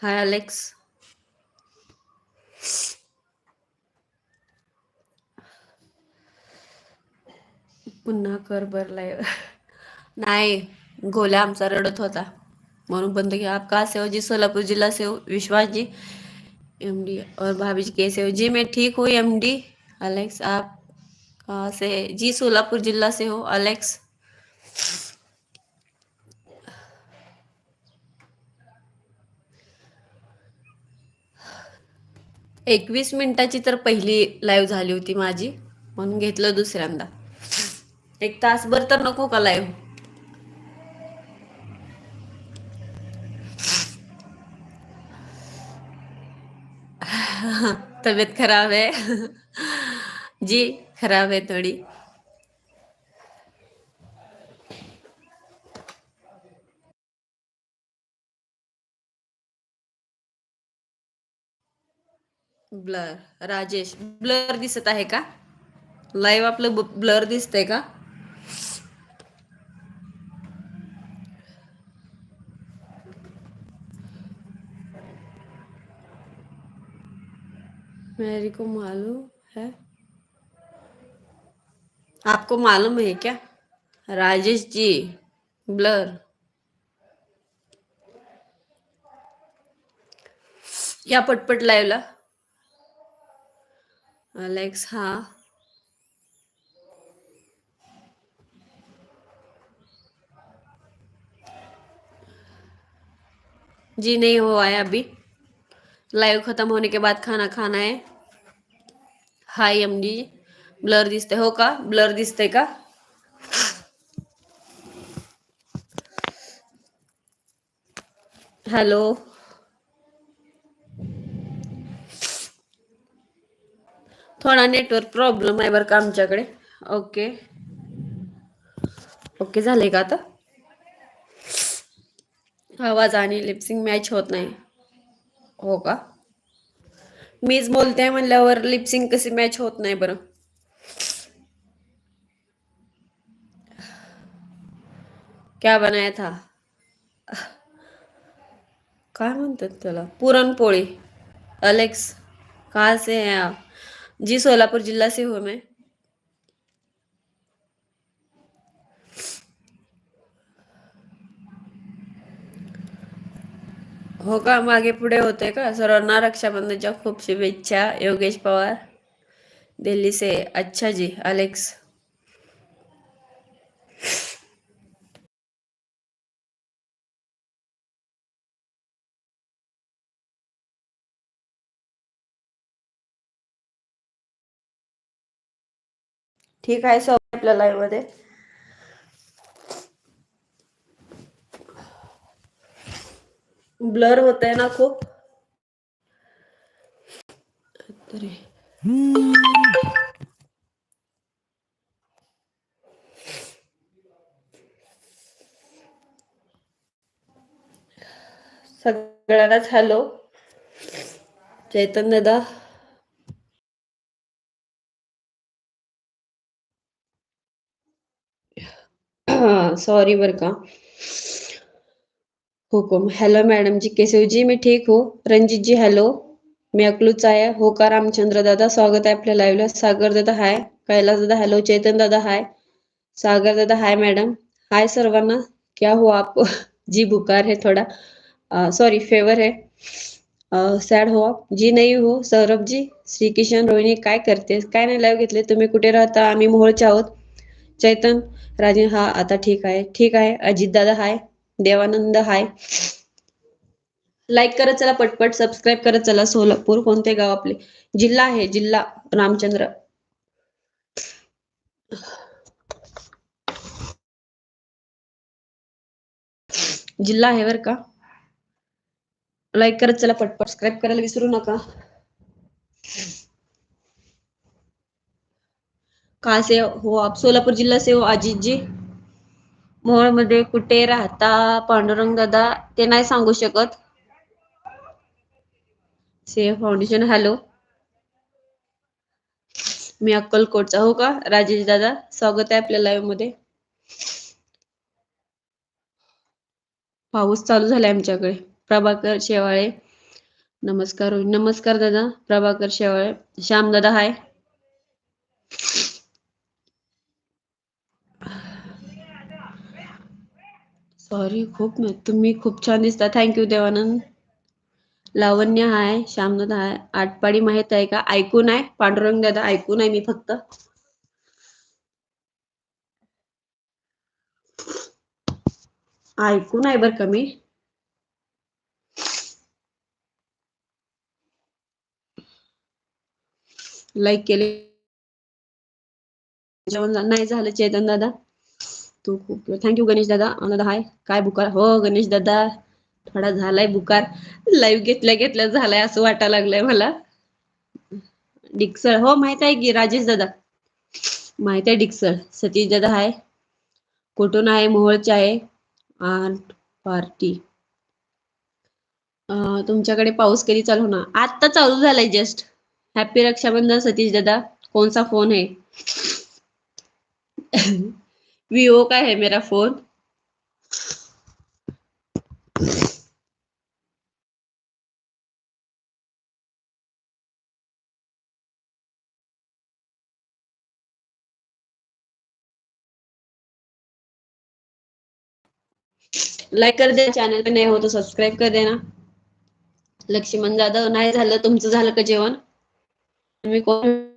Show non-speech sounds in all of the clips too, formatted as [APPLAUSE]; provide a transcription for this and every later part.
हाय Alex पुन्हा कर live नाही, गोल्या आमचा रडत होता. म्हणून बंद किया आप कहाँ से हो जी सोलापुर जिला से हो विश्वास जी एमडी और भाभी जी कैसे हो जी मैं ठीक हूँ एमडी अलेक्स आप कहाँ से जी सोलापुर जिला से हो अलेक्स एकवीस मिनिटाची तर पहिली लाईव्ह झाली होती माझी. म्हणून घेतलं दुसऱ्यांदा. एक तासभर तर नको का लाईव्ह तबीयत खराब है [LAUGHS] जी खराब है थोड़ी. ब्लर राजेश ब्लर दिसत आहे का? लाईव्ह आपलं ब्लर दिसतंय का? मेरी को मालूम है? आपको मालूम है क्या? राजेश जी ब्लर। या पटपट लाईव्हला अलेक्स हाँ। जी, नहीं हो आया अभी। लाइव खत्म होने के बाद खाना खाना है। हाय एमडी ब्लर दिसते हो का? ब्लर दिसते का? हॅलो थोडा नेटवर्क प्रॉब्लेम आहे बरं का आमच्याकडे. ओके ओके झाले का आता? आवाज आणि लिपसिंग मॅच होत नाही. हो का? मीच बोलते म्हणल्यावर लिपसिंग कशी मॅच होत नाही बरं. क्या बनाया था? काय म्हणतात त्याला? पुरणपोळी. अलेक्स कहाँ से आप? जी, सोलापुर जिला से हूँ मैं। हो का मागे पुढे होते का? सर्वांना रक्षाबंधनच्या खूप शुभेच्छा, योगेश पवार। दिल्ली से अच्छा जी, अलेक्स। ठीक आहे सर आपल्या लाईव्हमध्ये. ब्लर होत आहे ना खूप. तरी सगळ्यांनाच हॅलो चैतन्य सॉरी बर का. हुकुम हॅलो मॅडम जी कैसे मी जी ठीक हो. रणजित जी हॅलो मी अकलूच आहे. हो का रामचंद्र दादा स्वागत आहे आपल्या लाईव्हला सागर दादा हाय कैलास दादा हॅलो चेतन दादा हाय सागर दादा हाय मॅडम हाय सर्वांना. क्या हो आप? [LAUGHS] जी बुखार है थोड़ा. सॉरी फेवर है. सॅड हो आप? जी नाही हो. सौरभ जी श्री किशन रोहिणी काय करते काय नाही लाईव्ह घेतले? तुम्ही कुठे राहता? आम्ही मोहोळचे आहोत. चैतन राजन हा आता ठीक आहे. ठीक आहे. अजित दादा हाय. देवानंद हाय. लाईक करत चला पटपट. सबस्क्राईब करत चला सोलापूर कोणते गाव आपले? जिल्हा आहे. जिल्हा रामचंद्र. जिल्हा आहे बर का? लाईक करत चला पटपट. सबस्क्राईब करायला विसरू नका. कहा से हो आप सोलापूर जिल्हा से हो अजित जी मोहोळमध्ये कुठे राहता पांडुरंग दादा? ते नाही सांगू शकत. Save foundation hello. मी अक्कलकोटचा हो का? राजेश दादा स्वागत आहे आपल्या लाईव्हमध्ये. पाऊस चालू झालाय आमच्याकडे. प्रभाकर शेवाळे. नमस्कार नमस्कार दादा. प्रभाकर शेवाळे. श्याम दादा हाय सॉरी खूप तुम्ही खूप छान दिसता. Thank you Devanand. Lavanya hi Shyamnath hi. Atpadi माहीत आहे का? ऐकून आहे पांडुरंग दादा ऐकून आहे मी फक्त. ऐकून आहे बरं का मी? लाईक केले. जेवण नाही झालं चेतन दादा. तू खूप थँक्यू गणेश दादा. दादा हाय काय बुकार? हो गणेश दादा. थोडा झालाय बुकार. लाईव्ह घेतल्या घेतल्या झालाय असं वाटायला लागलंय मला. डिक्सळ हो माहीत आहे की राजेश दादा. माहीत आहे डिक्सळ सतीश दादा हाय कुठून आहे? मोहळचे आहे. Art party. तुमच्याकडे पाऊस कधी चालू होणार? आत्ता चालू झालाय जस्ट हॅपी रक्षाबंधन सतीश दादा. कौन फोन आहे? विवो का है मेरा फ़ोन। लाईक कर दे चॅनल पे नए हो तो सब्सक्राइब कर देना। लक्ष्मण जाधव, नाही झालं, तुमचं झालं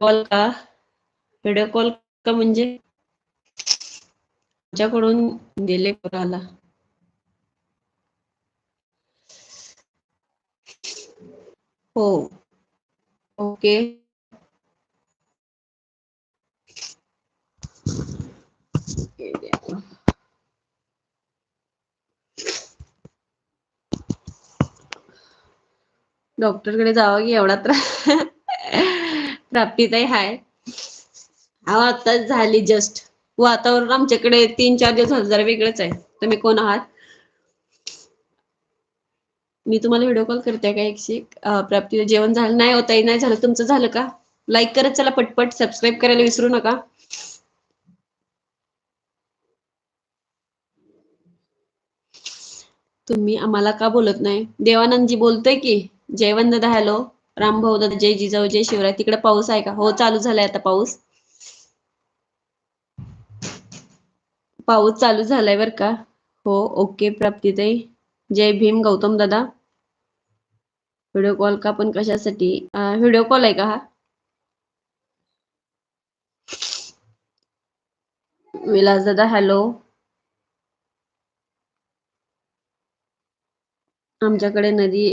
कॉल का? व्हिडिओ कॉल का म्हणजे? तुमच्याकडून दिले कोणाला? हो. ओके. डॉक्टरकडे जावं की एवढा त्रास? प्राप्तीताई हाय. हा आताच झाली जस्ट वातावरण आमच्याकडे तीन चार दिवस हजार वेगळंच आहे. तुम्ही कोण आहात? मी तुम्हाला व्हिडिओ कॉल करते का एकशे? एक प्राप्ती जेवण झालं नाही होताही नाही झालं तुमचं झालं का? लाईक करत चला पटपट सबस्क्राईब करायला विसरू नका. तुम्ही आम्हाला का बोलत नाही? देवानंदजी बोलतोय की जयवंत दादा हॅलो. रामभाऊ दादा जय जिजाऊ जय शिवराय. तिकडे पाऊस आहे का? हो चालू झालाय आता पाऊस. पाऊस चालू झालाय बर का? हो ओके प्राप्तीताई जय भीम गौतम दादा. व्हिडिओ कॉल का पण कशासाठी? व्हिडिओ कॉल आहे का हा? विलास दादा हॅलो आमच्याकडे नदी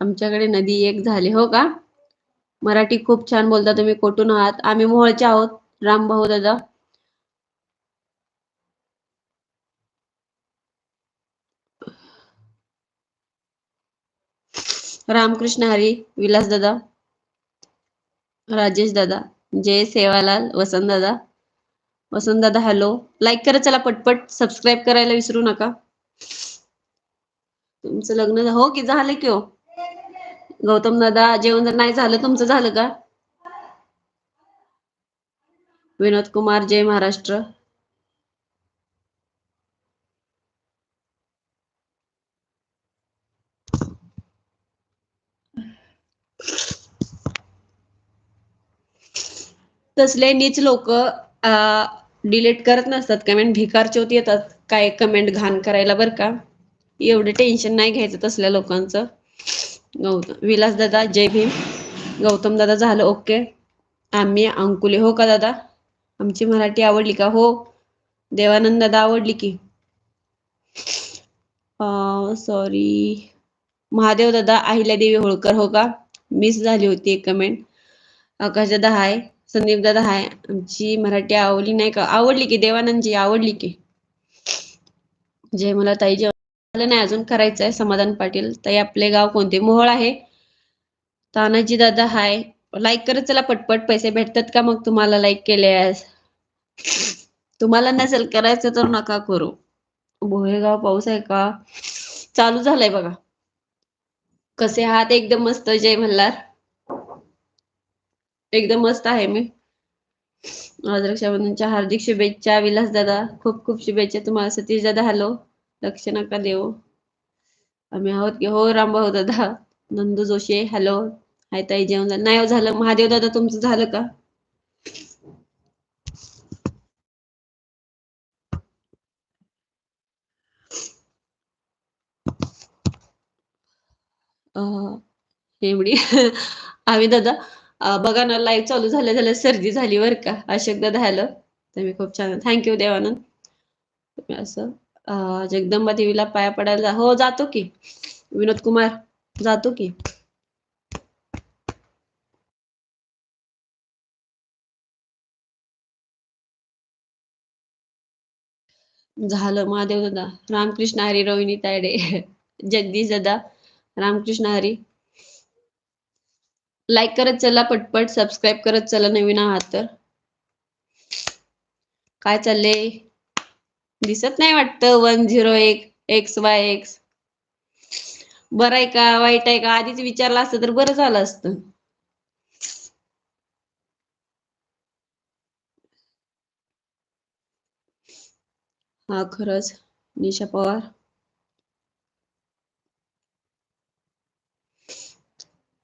आमच्याकडे नदी एक झाली हो का? मराठी खूप छान बोलता तुम्ही कुठून आहात? आम्ही मोहळचे आहोत. रामभाऊ दादा. रामकृष्ण हरी विलास दादा राजेश दादा जय सेवालाल वसंत दादा वसंत दादा हॅलो लाईक करा चला पटपट. सबस्क्राईब करायला विसरू नका. तुमचं लग्न हो की झालं की हो. गौतम दादा जेवण जर नाही झालं तुमचं झालं का? विनोद कुमार जय महाराष्ट्र. तसले नीच लोक डिलीट करत नसतात. कमेंट भिकार चौथ येतात. काय कमेंट घाण करायला बरं का? एवढं टेन्शन नाही घ्यायचं तसल्या लोकांचं. गौतम विलास दादा जय भीम. गौतम दादा झालं ओके. आम्ही अंकुले हो का दादा? आमची मराठी आवडली का? हो. देवानंद दादा आवडली की. सॉरी महादेव दादा अहिल्यादेवी होळकर हो का? मिस झाली होती एक कमेंट आकाश दादा हाय संदीप दादा हाय. आमची मराठी आवडली नाही का? आवडली की देवानंदजी आवडली की. जय मला ताई जेवण नाही अजून करायचं आहे समाधान पाटील. ताई आपले गाव कोणते? मोहळ आहे. तानाजी दादा हाय. लाईक करत चला पटपट. पैसे भेटतात का मग? तुम्हाला लाईक केल्यास. तुम्हाला नसेल करायचं तर नका करू. भोहेगाव पाऊस आहे का? चालू झालाय बघा. कसे आहात? एकदम मस्त. जय मल्हार. एकदम मस्त आहे मी. आज रक्षाबंधनच्या हार्दिक शुभेच्छा. विलास दादा खूप खूप शुभेच्छा तुम्हाला. सतीश दादा हॅलो लक्ष नका देऊ आम्ही आहोत की हो रामभाऊ दादा. नंदू जोशी हॅलो हाय ताई जेवण झालं? नाही हो झालं. महादेव दादा तुमचं झालं का? हेमडी [LAUGHS] आम्ही दादा बघा ना लाईव्ह चालू झाल्या झाल्या सर्दी झाली बरं का. अशोक झालं. तर मी खूप छान थँक्यू देवानंद. तुम्ही असं जगदंबा देवीला पाया पडायला जा- हो जातो की. विनोद कुमार जातो की. झालं महादेव दादा. रामकृष्ण हरी रोहिणी तायडे. [LAUGHS] जगदीश दादा. रामकृष्ण हरी. लाईक करत चला पटपट सबस्क्राईब करत चला नवीन आहात तर. काय चाललंय? दिसत नाही वाटतं. वन झिरो एक एक्स वाय एक्स बरं आहे का? वाईट आहे का? आधीच विचारलं असतं तर बरं झालं असतं. हा खरंच. निशा पवार.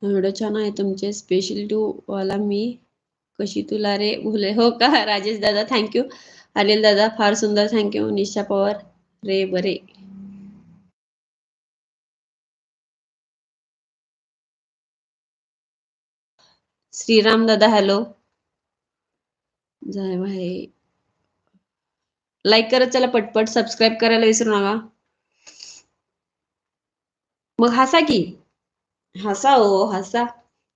व्हिडिओ छान आहे तुमचे स्पेशल टू वाला मी. कशी तुला रे? भुले हो का? राजेश दादा थँक्यू अनिल दादा फार सुंदर थँक्यू निशा पवार रे बरे श्रीराम दादा हॅलो जय भाई लाईक करत चला पटपट सबस्क्राईब करायला विसरू नका. मग हसा की? हसा हो हसा.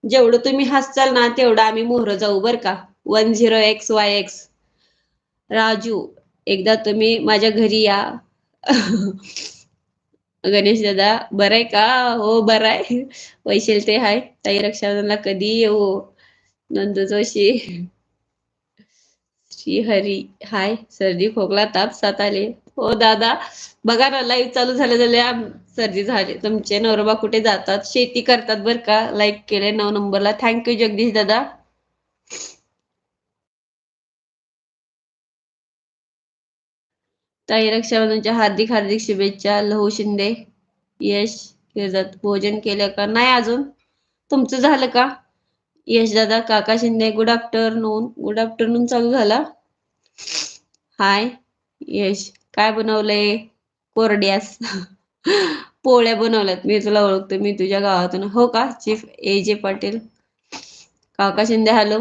जेवढं तुम्ही हसचाल ना तेवढं आम्ही मोहर जाऊ बर का. One zero X Y X Raju एकदा तुम्ही माझ्या घरी या. [LAUGHS] गणेश दादा बरं आहे का? हो बरं आहे. वैशिल ते हाय. ताई रक्षाबंधनला कधी येऊ? नंदू जोशी. श्री हरी हाय. सर्दी खोकला ताप सात आले. हो दादा. बघा ना लाईव्ह चालू झालं झाले सर्दी झाली. तुमचे नवरोबा कुठे जातात? शेती करतात बर का? लाईक केले नऊ नंबरला. थँक्यू जगदीश दादा. ताई रक्षाबंधनच्या हार्दिक हार्दिक शुभेच्छा. लहू शिंदे. यश गिरजात भोजन केलं का? नाही अजून. तुमचं झालं का? यश दादा काका Shinde good afternoon good afternoon चालू झाला. हाय यश काय बनवलंय? कोरड्यास. [LAUGHS] पोळ्या बनवल्यात. मी तुला ओळखतो मी तुझ्या गावातून. हो का? चीफ ए जे पाटील काका शिंदे हॅलो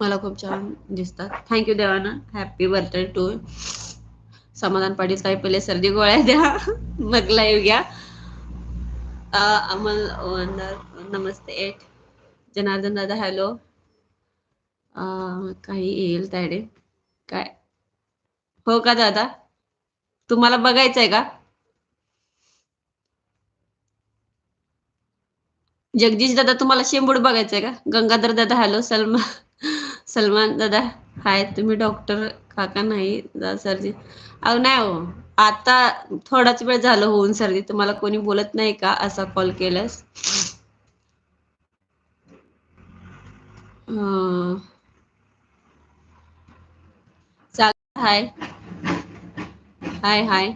मला खूप छान दिसतात. थँक्यू देवाना. हॅपी बर्थडे टू समाधान पाटील साहेब पहिले सर्दी गोळ्या द्या. [LAUGHS] मग लाईव्ह घ्या. अमल वंदर नमस्ते. एट जनार्दन दादा हॅलो काही येईल तायडे. काय? हो का दादा? तुम्हाला बघायचंय का? जगदीश दादा तुम्हाला शेंबूड बघायचंय का? गंगाधर दादा हॅलो सलमान. सलमान दादा हाय तुम्ही डॉक्टर काका नाही? सर्दी. अहो नाही हो आता थोडाच वेळ झालं होऊन सर्दी तुम्हाला कोणी बोलत नाही का? असा कॉल केलास. हाय. हाय हाय.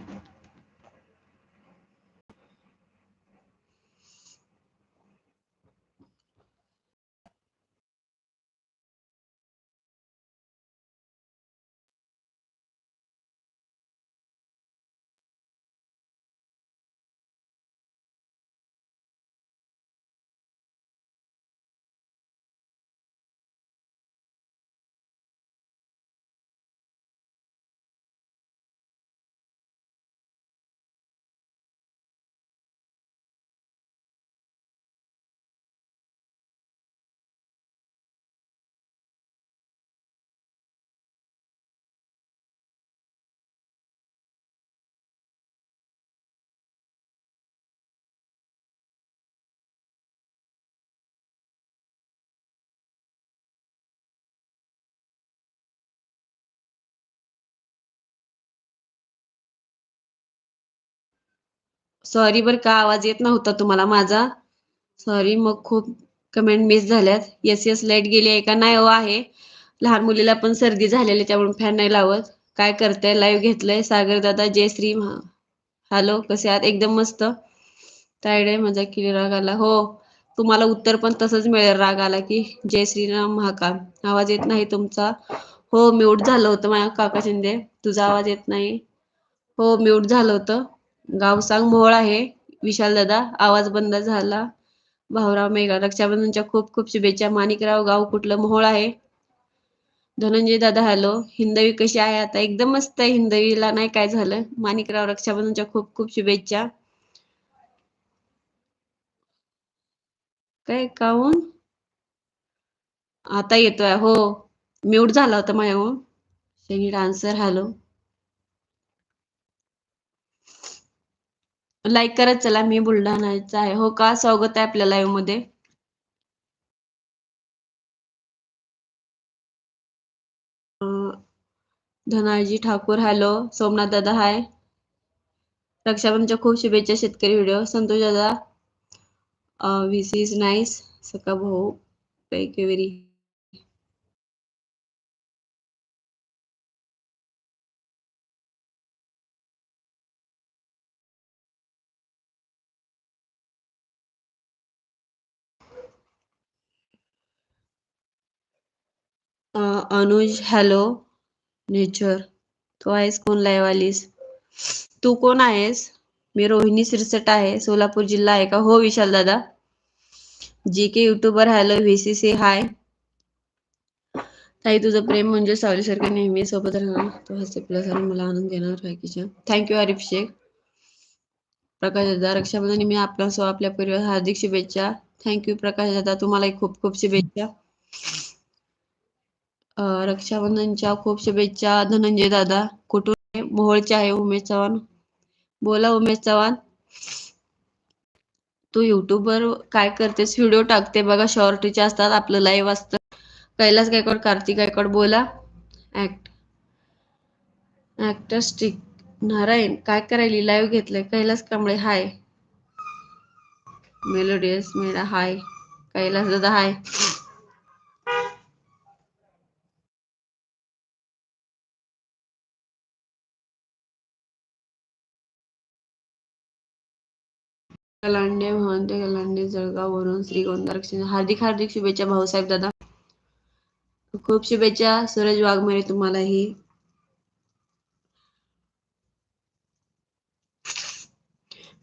सॉरी बर का आवाज येत नव्हता तुम्हाला माझा. सॉरी मग खूप कमेंट मिस झाल्यात. येस येस लाइट गेली आहे का? नाही हो आहे. लहान मुलीला पण सर्दी झालेली त्यामुळे फॅन नाही लावत. काय करताय? लाईव्ह घेतलंय सागर दादा जय श्री महा. हॅलो कसे आहात? एकदम मस्त. तायडे मजा केली राग आला. हो तुम्हाला उत्तर पण तसंच मिळेल. राग आला की जय श्रीराम महाकाल. आवाज येत नाही तुमचा. हो म्यूट झालं होतं माझ्या काका शिंदे. तुझा आवाज येत नाही. हो म्यूट झालं होतं. गाव सांग मोहळ आहे. विशाल दादा आवाज बंद झाला. भाऊराव मेघा रक्षाबंधनच्या खूप खूप शुभेच्छा. माणिकराव गाव कुठलं? मोहोळ आहे. धनंजय दादा हॅलो हिंदवी कशी आहे? आता एकदम मस्त आहे. हिंदवीला नाही काय झालं. माणिकराव रक्षाबंधनच्या खूप खूप शुभेच्छा. काय काऊन आता येतोय. हो. म्यूट झाला होता माझ्याहून शनी डान्सर हॅलो लाईक करत चला मी बुलढाण्याचा आहे. हो का? स्वागत आहे आपल्या लाईव्हमध्ये. धनाजी ठाकूर हॅलो सोमनाथ दादा हाय रक्षाबंधनच्या खूप शुभेच्छा शेतकरी व्हिडिओ संतोष दादा व्हिस इज नाईस सका भाऊ thank you very Anuj hello nature तू आहेस? कोण लाईव्ह आलीस तू कोण आहेस? मी रोहिणी सिरसट आहे सोलापूर जिल्हा आहे का? हो विशाल दादा. G K YouTuber hello VCC hi ताई तुझं प्रेम म्हणजे सावलीसारखं नेहमी सोबत राहणार तू हसे प्लस आणि मला आनंद देणार राखीच्या थँक्यू आरिफ शेख प्रकाश दादा रक्षाबंधन मी आपल्यासह आपल्या परिवार हार्दिक शुभेच्छा. थँक्यू प्रकाश दादा. तुम्हालाही खूप खूप शुभेच्छा. रक्षाबंधनच्या खूप शुभेच्छा. धनंजय दादा कुठून आहे? मोहोळचे आहे उमेश चव्हाण. बोला उमेश चव्हाण. तू युट्यूबवर काय करतेस? व्हिडिओ टाकते बघा शॉर्टचे असतात आपलं लाईव्ह असतं. कैलास गायकवाड कार्तिक गायकवाड बोला. ऍक्ट ऍक्टर स्टिक नारायण काय करायली? लाईव्ह घेतलंय. कैलास कांबळे हाय मेलोडियस मेळा हाय कैलास दादा हाय गलांडे महंते कलांडे जळगाव वरून श्रीगोंदा रक्षण हार्दिक हार्दिक शुभेच्छा भाऊसाहेब दादा. खूप शुभेच्छा सूरज वाघमारे तुम्हालाही.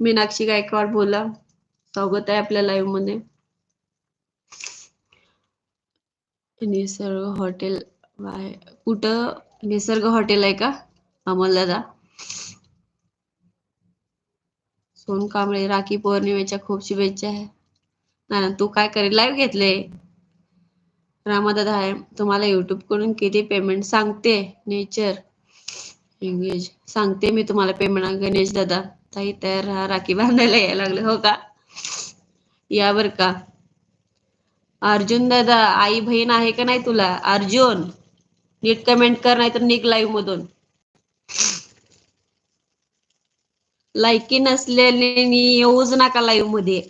मीनाक्षी गायकवाड बोला. स्वागत आहे आपल्या लाईव्हमध्ये. निसर्ग हॉटेल बाय कुठं? निसर्ग हॉटेल आहे का? अमोल दादा सोन कांबळे राखी पौर्णिमेच्या खूप शुभेच्छा आहे. नारायण तू काय करेल? लाईव्ह घेतले. रामादादा आहे. तुम्हाला युट्यूबकडून किती पेमेंट सांगते? नेचर इंग्लिश सांगते मी तुम्हाला पेमेंट गणेश दादा ताई तयार राहा. राखी बांधायला यायला लागले हो का? यावर का. अर्जुन दादा आई बहीण आहे का नाही तुला? अर्जुन नीट कमेंट कर नाही तर निक लाईव्ह मधून. लायकी नसलेले येऊच नका लाईव्हमध्ये.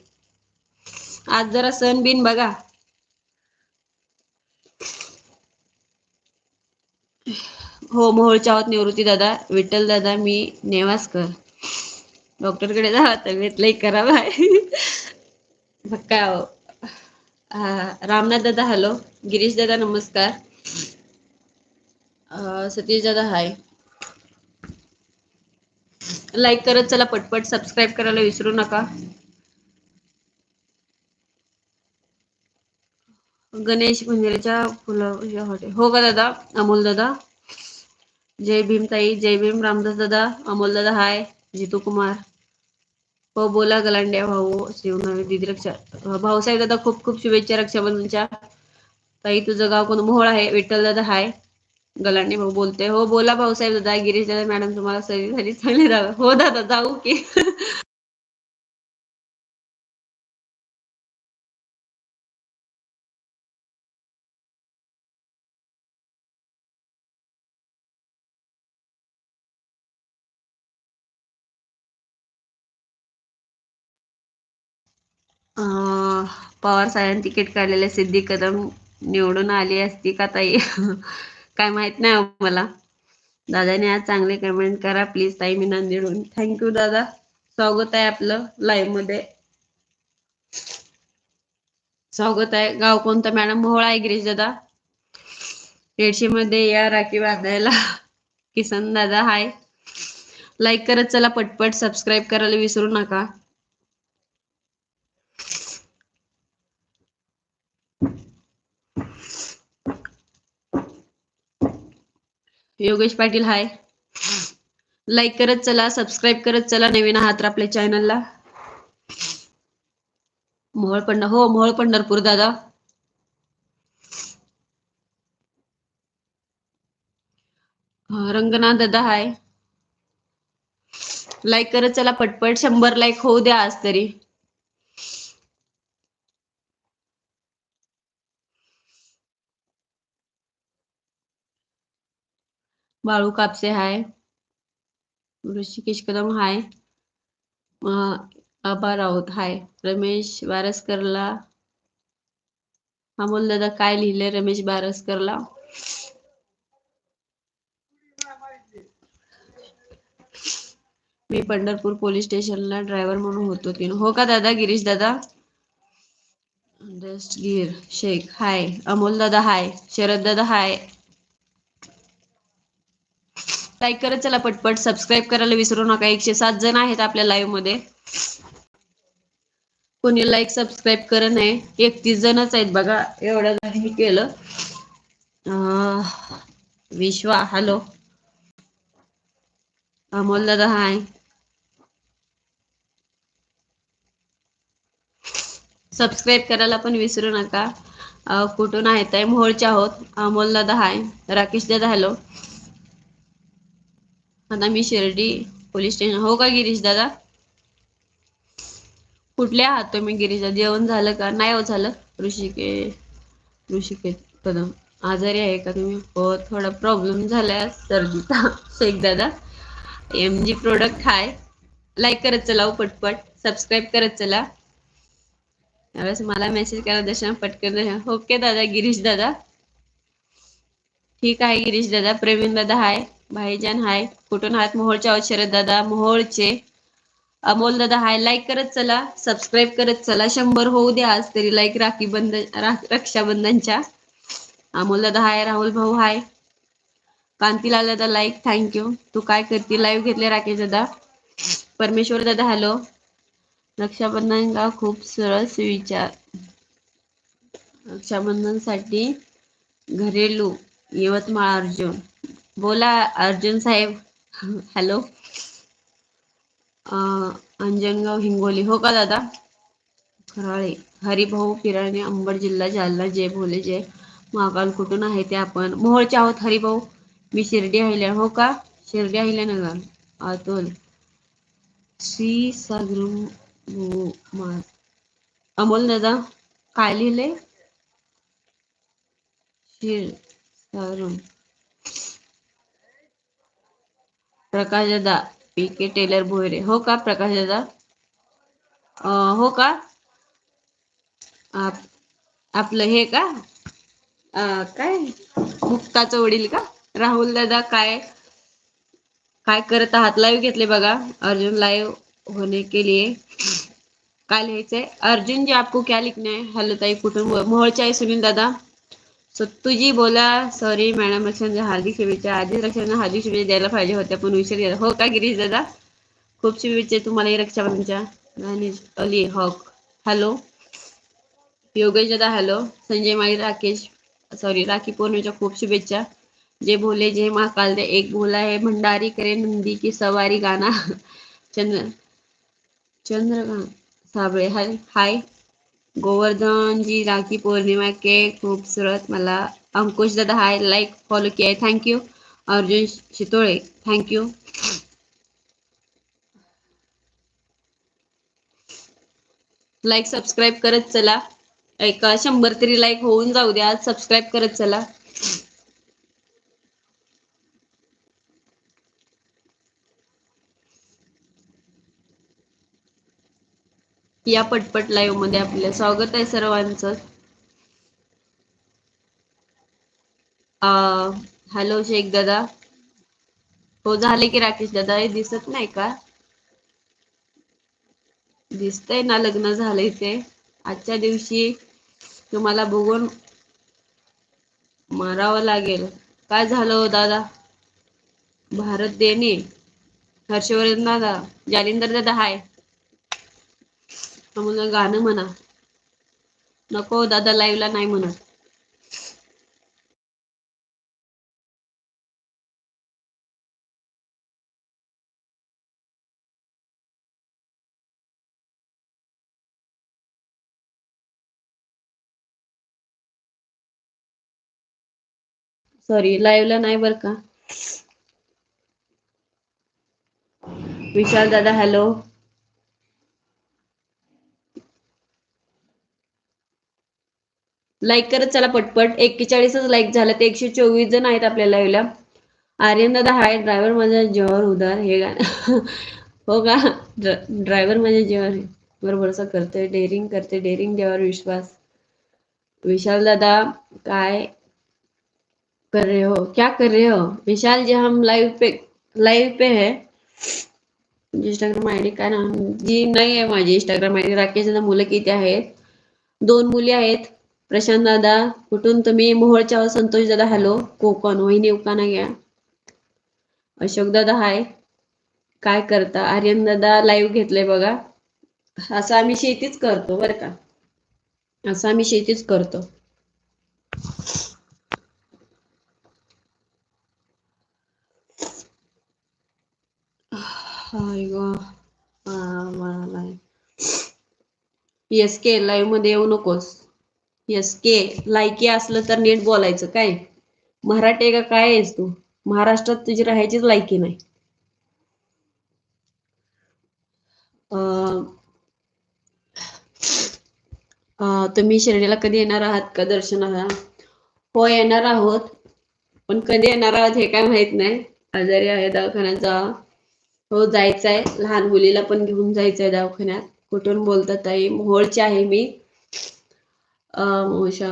आज जरा सण बिन बघा. हो मोहोळच्या आहोत निवृत्ती दादा. विठ्ठल दादा मी नेवासकर. डॉक्टरकडे जा तब्येत लई खराब आहे. मग काय रामनाथ दादा हॅलो गिरीश दादा नमस्कार. सतीश दादा हाय लाईक करत चला पटपट सबस्क्राईब करायला विसरू नका. गणेश मंदिराच्या फुलं हॉटेल हो का दादा? अमोल दादा? जय भीम ताई जय भीम रामदास दादा अमोल दादा हाय. जितू कुमार. हो बोला गलांड्या भाऊ शिवनवी दिदी रक्षा भाऊसाहेब दादा खूप खूप शुभेच्छा रक्षाबंधनच्या. ताई तुझं गाव कोण? मोहळ आहे. विठ्ठल दादा हाय. गलांडी भाऊ बोलते हो बोला भाऊसाहेब दादा गिरीश दादा मॅडम तुम्हाला सर्दी झाली चांगली दादा हो दादा जाऊ की. पवार साहेबांनी तिकीट काढलेले सिद्धी कदम निवडून आली असती का ताई? काय माहीत नाही मला दादाने आज चांगले कमेंट करा प्लीज ताई मी नांदेडून थँक्यू दादा. स्वागत आहे आपलं लाईव्हमध्ये. स्वागत आहे. गाव कोणतं मॅडम मोहळा आहे गिरीश दादा. येडशी मध्ये या राखी बांधायला. किसन दादा हाय लाईक करत चला पटपट. सबस्क्राईब करायला विसरू नका. योगेश पाटील हाय लाईक करत चला सबस्क्राईब करत चला नवीन आहात तर आपल्या चॅनलला मोहळ पंढर हो मोहळ पंढरपूर दादा. रंगना रंगनाथ दादा हाय लाईक करत चला पटपट शंभर लाईक होऊ द्या आज तरी. बाळू कापसे हाय ऋषिकेश कदम हाय आबा राऊत हाय रमेश बारसकरला अमोल दादा काय लिहिले रमेश बारसकरला मी पंढरपूर पोलीस स्टेशनला ड्रायव्हर म्हणून होतो की हो का दादा गिरीश दादा? दस्तगीर शेख. हाय अमोल दादा हाय शरद दादा हाय लाईक करत चला पटपट. सबस्क्राईब करायला विसरू नका. एकशे सात जण आहेत आपल्या लाईव्हमध्ये. कोणी लाईक सबस्क्राईब करत नाही. एकतीस जणच आहेत बघा. एवढ्या जणांनी केलं. अं, विश्वा हॅलो अमोल दादा हाय सबस्क्राईब करायला पण विसरू नका. कुठून आहेत? आहे मोहोळचे आहोत. अमोल दादा हाय राकेश दादा हॅलो आता मी शिर्डी पोलीस स्टेशन. हो का गिरीश दादा? कुठले आहात तुम्ही गिरीश दादा? जेवण झालं का? नाही हो झालं. ऋषिके ऋषिकेश कदम. आजारी आहे का तुम्ही? हो थोडा प्रॉब्लेम झालाय सर्दीचा. शेख दादा M G product hi like करत चला हो पटपट. सबस्क्राईब करत चला. त्यावेळेस मला मेसेज करा दशा पटकन. दशा ओके दादा गिरीश दादा. ठीक आहे गिरीश दादा. प्रवीण दादा हाय भाईजान हाय. कुठून आहात मोहोळच्या शरद दादा मोहोळचे. अमोल दादा हाय लाईक करत चला. सबस्क्राईब करत चला. शंभर होऊ द्या आज तरी लाईक राखी बंधन रक्षाबंधनच्या. अमोल दादा हाय राहुल भाऊ हाय. कांतीलाल दादा लाईक थँक्यू तू काय करते? लाईव्ह घेतले राकेश दादा. परमेश्वर दादा हॅलो रक्षाबंधन का खूप सरळ विचार. रक्षाबंधनसाठी घरेलू यवतमाळ अर्जुन. बोला अर्जुन साहेब. हॅलो. अं, अंजनगाव हिंगोली. हो का दादा? खराळे हरिभाऊ पिराणे अंबड जिल्हा जालना जय भोले जय महाकाल कुठून आहे ते आपण मोहोळचे आहोत हरिभाऊ. मी शिर्डी आहिल्या. हो का? शिर्डी अहिल्यानगर अतुल. श्री सागरम अमोल दादा काय लिहिले शिर सागरम प्रकाश दादा पी के टेलर भोयरे. हो का प्रकाश दादा हो का? आप- आपलं हे का? काय? मुक्ताचं वडील का? राहुल दादा काय? काय करत आहात? लाईव्ह घेतले बघा. अर्जुन लाईव्ह होने के लिए. काय लिहायचंय अर्जुन जी आपको क्या लिखना है? हॅलो ताई कुठून मोहळच्या आहे सुनील दादा. सत्तूजी बोला. सॉरी मॅडम लक्षांच्या हार्दिक शुभेच्छा. आधीच लक्षांना हार्दिक शुभेच्छा द्यायला पाहिजे होत्या पण उशीर गेला हो का गिरीश दादा? खूप शुभेच्छा तुम्हाला रक्षाबंधनच्या. मॅनेज अली हॉक हॅलो योगेश दादा हॅलो संजय माळी राकेश. सॉरी राखी पौर्णिमेच्या खूप शुभेच्छा. जे भोले जे महाकाल दे एक भोला है भंडारी करे नंदी की सवारी गाना [LAUGHS] चंद्र चंद्र साबळे. हाय हाय. गोवर्धन जी राखी पौर्णिमा के खूबसूरत. मला अंकुश दादा hi like follow KIA thank thank you Arjun Shitole thank you like subscribe करत चला. एक शंभर तरी लाईक होऊन जाऊ द्या. सबस्क्राईब करत चला. या पटपट लाईव्हमध्ये आपलं स्वागत आहे सर्वांचं. हॅलो शेख दादा. हो झाले की राकेश दादा? हे दिसत नाही का? दिसतंय ना लग्न झालंय ते. आजच्या दिवशी तुम्हाला बघून मारावं लागेल. काय झालं हो दादा? भारत देणे. हर्षवर्धन दादा. जालिंदर दादा हाय म्हणून गाणं म्हणा. नको दादा लाईव्हला नाही म्हणत. सॉरी लाईव्हला नाही बर का? विशाल दादा हॅलो लाईक करत चला पटपट. एक्केचाळीसच लाईक झालं. ते एकशे चोवीस जण आहेत आपल्या लाईव्हला आर्यन दादा हाय ड्रायव्हर माझ्या जेव्हार उदार. हे गाणं. [LAUGHS] हो का? ड्रायव्हर माझ्या जेव्हार बरोबर असं करते डेअरिंग करते डेअरिंग जेव्हार विश्वास. विशाल दादा काय कर रहे हो? क्या कर रहे हो? विशाल जी हम लाइव पे लाइव पे है. इंस्टाग्राम आयडी काय ना जी नाही आहे माझी इंस्टाग्राम आयडी राकेश दादा मुलं किती आहेत? दोन मुली आहेत. प्रशांत दादा कुठून तुम्ही? मोहोळच्या संतोष दादा हॅलो. कोकण वहिनी उकाना घ्या. अशोक दादा हाय. काय करता? आर्यन दादा लाईव्ह घेतलंय बघा. असं आम्ही शेतीच करतो बरं का. असं आम्ही शेतीच करतो. हाय एस के लाईव्हमध्ये येऊ नकोस. एस के लायकी असलं तर नीट बोलायचं काय? मराठी का काय आहेस तू? महाराष्ट्रात तुझी राहायचीच लायकी नाही. तुम्ही शिर्डीला कधी येणार आहात का दर्शनाला हो येणार आहोत. पण कधी येणार आहात हे काय माहीत नाही. आजारी आहे दवाखान्यात जा. हो जायचंय. लहान मुलीला पण घेऊन जायचंय दवाखान्यात. कुठून बोलतात ताई? मोहोळची आहे मी. मोशा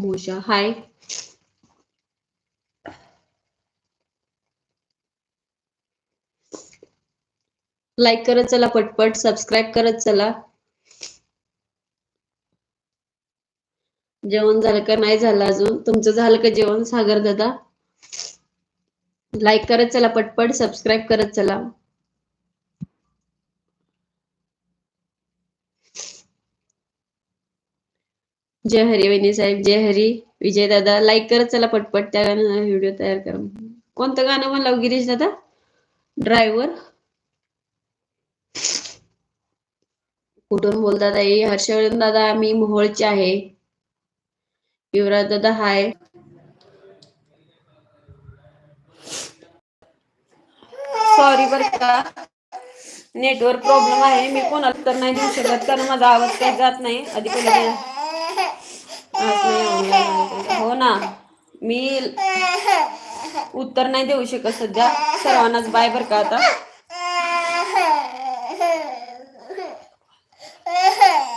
मोशा हाय करत चला पटपट सबस्क्राईब करत चला. जेवण झालं का? नाही झालं अजून. तुमचं झालं का जेवण सागर दादा? लाईक करत चला पटपट सबस्क्राईब करत चला. जय हरी वहिनी साहेब जय हरी विजय दादा. लाईक करत चला पटपट त्या गाण्याचा व्हिडिओ तयार करा. कोणतं गाणं म्हणलं हो, गिरीश दादा? ड्रायव्हर कुठून बोलता आई हर्षवर्धन दादा मी मोहोळचे आहे. युवराज दादा हाय सॉरी बर का. नेटवर्क प्रॉब्लेम आहे. मी कोणाला तर नाही देऊ शकत कारण माझा आवाज काही जात नाही. आधी पहिले हो ना. मी उत्तर नाही देऊ शकत सध्या. सर्वांनाच बाय बर का आता? [LAUGHS]